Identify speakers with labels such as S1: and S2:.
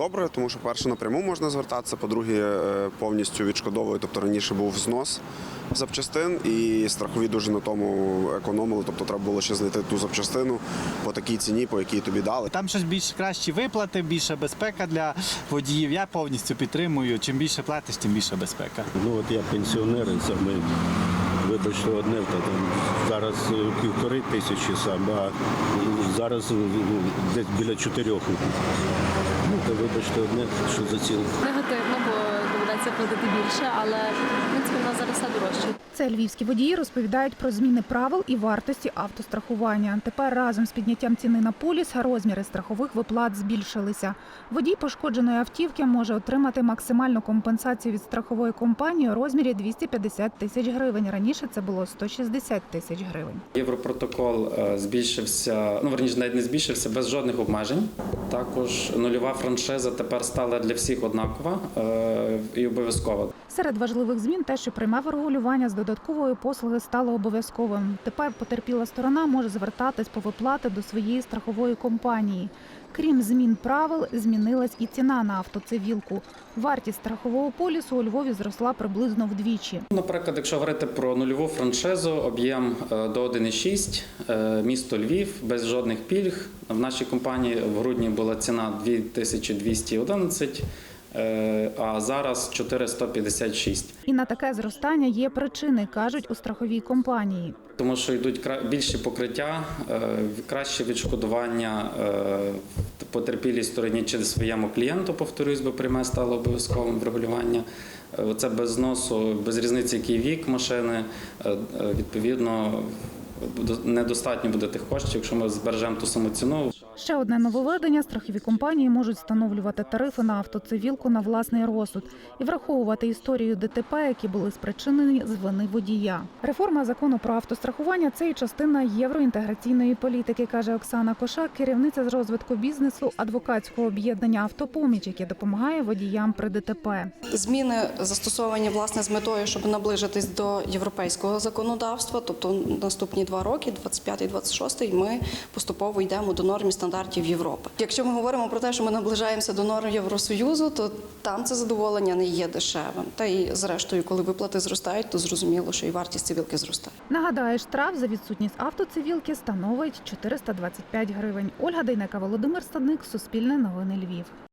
S1: добре, тому що перше напряму можна звертатися, по-друге, е, повністю відшкодовує. Тобто раніше був знос запчастин, і страхові дуже на тому економили. Тобто треба було ще знайти ту запчастину по такій ціні, по якій тобі дали.
S2: Там щось більш кращі виплати, більша безпека для водіїв. Я повністю підтримую. Чим більше платиш, тим більша безпека.
S3: Ну от я пенсіонер, і це ми вибачте одне, та там зараз е, півтори тисячі сам, а зараз е, десь біля чотирьох. Вибачте одне, що за ціл.
S4: негативно, бо доведеться платити більше, але в принципі в нас зараз все дорожче.
S5: Це львівські водії розповідають про зміни правил і вартості автострахування. Тепер разом з підняттям ціни на поліс розміри страхових виплат збільшилися. Водій пошкодженої автівки може отримати максимальну компенсацію від страхової компанії у розмірі 250 тисяч гривень. Раніше це було 160 тисяч гривень.
S6: Європротокол е, збільшився, ну верніше навіть не збільшився без жодних обмежень. Також нульова франшиза тепер стала для всіх однакова е, і обов'язкова.
S5: Серед важливих змін те, що приймав регулювання з додаткової послуги стало обов'язковим. Тепер потерпіла сторона може звертатись по виплати до своєї страхової компанії. Крім змін правил, змінилась і ціна на автоцивілку. Вартість страхового полісу у Львові зросла приблизно вдвічі.
S6: Наприклад, якщо говорити про нульову франшизу, об'єм е, до 1,6, е, місто Львів без жодних пільг. В нашій компанії в грудні була ціна 2211, е, а зараз 4156.
S5: І на таке зростання є причини, кажуть у страховій компанії.
S6: Тому що йдуть більші покриття, е, краще відшкодування е, потерпілій стороні чи своєму клієнту, повторюсь, бо пряме стало обов'язковим врегулювання. Е, Це без зносу, без різниці, який вік машини. Е, е, Відповідно, недостатньо буде тих коштів, якщо ми збережемо ту саму ціну.
S5: Ще одне нововведення: страхові компанії можуть встановлювати тарифи на автоцивілку на власний розсуд і враховувати історію ДТП, які були спричинені з вини водія. Реформа закону про автострахування це і частина євроінтеграційної політики, каже Оксана Кошак, керівниця з розвитку бізнесу адвокатського об'єднання Автопоміч, яке допомагає водіям при ДТП.
S7: Зміни застосовані власне з метою, щоб наближитись до європейського законодавства. Тобто наступні два роки, 25-26, ми поступово йдемо до норм і стандартів Європи. Якщо ми говоримо про те, що ми наближаємося до норм Євросоюзу, то там це задоволення не є дешевим. Та і зрештою, коли виплати зростають, то зрозуміло, що і вартість цивілки зростає.
S5: Нагадаю, штраф за відсутність автоцивілки становить 425 гривень. Ольга Дейнека, Володимир Стадник, Суспільне новини Львів.